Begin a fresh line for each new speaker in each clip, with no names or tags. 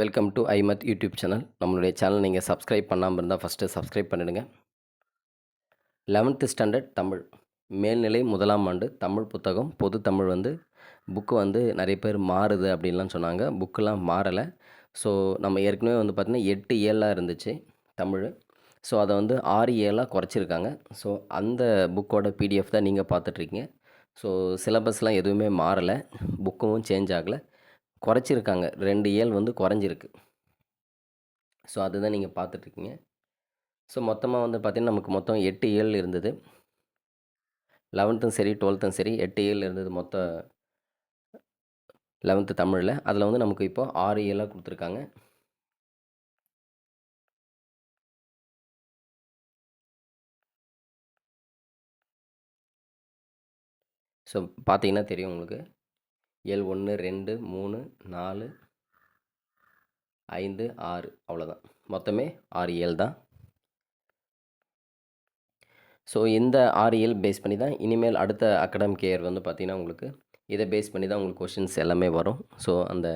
Welcome to ஐமத் YouTube channel நம்மளுடைய channel நீங்கள் சப்ஸ்கிரைப் பண்ணாமல் இருந்தால் ஃபஸ்ட்டு சப்ஸ்கிரைப் பண்ணிடுங்க. Eleventh standard Tamil. மேல்நிலை முதலாம் ஆண்டு தமிழ் புத்தகம். பொது தமிழ் வந்து புக்கு வந்து நிறைய பேர் மாறுது அப்படின்லாம் சொன்னாங்க. புக்கெலாம் மாறலை. ஸோ நம்ம ஏற்கனவே வந்து பார்த்திங்கன்னா எட்டு ஏழாக இருந்துச்சு தமிழ். ஸோ அதை வந்து ஆறு ஏழாக குறைச்சிருக்காங்க. ஸோ அந்த புக்கோட பிடிஎஃப் தான் நீங்கள் பார்த்துட்ருக்கீங்க ஸோ சிலபஸ்லாம் எதுவுமே மாறலை. புக்கும் சேஞ்ச் ஆகலை. குறைச்சிருக்காங்க. ரெண்டு ஏல் வந்து குறைஞ்சிருக்கு. ஸோ அதுதான் நீங்கள் பார்த்துட்ருக்கீங்க. ஸோ மொத்தமாக வந்து பார்த்திங்கன்னா நமக்கு மொத்தம் எட்டு ஏல் இருந்தது. லெவன்த்தும் சரி டுவெல்த்தும் சரி எட்டு ஏல் இருந்தது மொத்த லெவன்த்து தமிழில். அதில் வந்து நமக்கு இப்போ ஆறு ஏழாக கொடுத்துருக்காங்க. ஸோ பார்த்தீங்கன்னா தெரியும் உங்களுக்கு. ஏழு ஒன்று ரெண்டு மூணு நாலு ஐந்து ஆறு. அவ்வளோதான் மொத்தமே ஆறு ஏழு தான். ஸோ இந்த ஆறு ஏழு பேஸ் பண்ணி தான் இனிமேல் அடுத்த அகடமிக் இயர் வந்து பார்த்திங்கன்னா உங்களுக்கு இதை பேஸ் பண்ணி தான் உங்களுக்கு கொஷின்ஸ் எல்லாமே வரும். ஸோ அந்த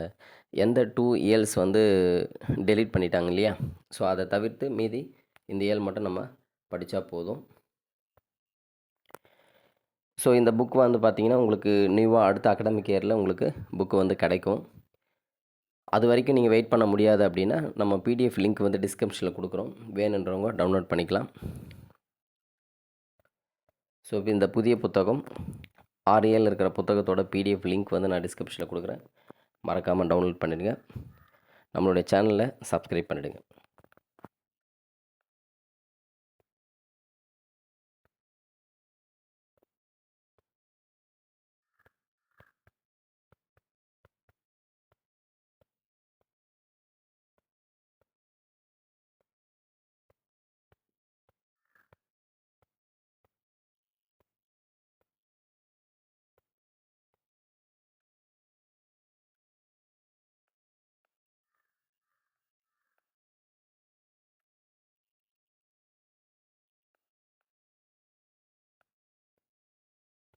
எந்த டூ இயர்ஸ் வந்து டெலீட் பண்ணிட்டாங்க இல்லையா? ஸோ அதை தவிர்த்து மீதி இந்த இயல் மட்டும் நம்ம படித்தா போதும். ஸோ இந்த புக் வந்து பார்த்திங்கன்னா உங்களுக்கு நியூவாக அடுத்த அகடமிக் இயரில் உங்களுக்கு புக்கு வந்து கிடைக்கும். அது வரைக்கும் நீங்கள் வெயிட் பண்ண முடியாது அப்படின்னா நம்ம பிடிஎஃப் லிங்க் வந்து டிஸ்கிரிப்ஷனில் கொடுக்குறோம். வேணுன்றவங்க டவுன்லோட் பண்ணிக்கலாம். ஸோ இப்போ இந்த புதிய புத்தகம் ஆர்ஏல இருக்கிற புத்தகத்தோட பிடிஎஃப் லிங்க் வந்து நான் டிஸ்கிரிப்ஷனில் கொடுக்குறேன். மறக்காமல் டவுன்லோட் பண்ணிவிடுங்க நம்மளுடைய சேனலை சப்ஸ்கிரைப் பண்ணிவிடுங்க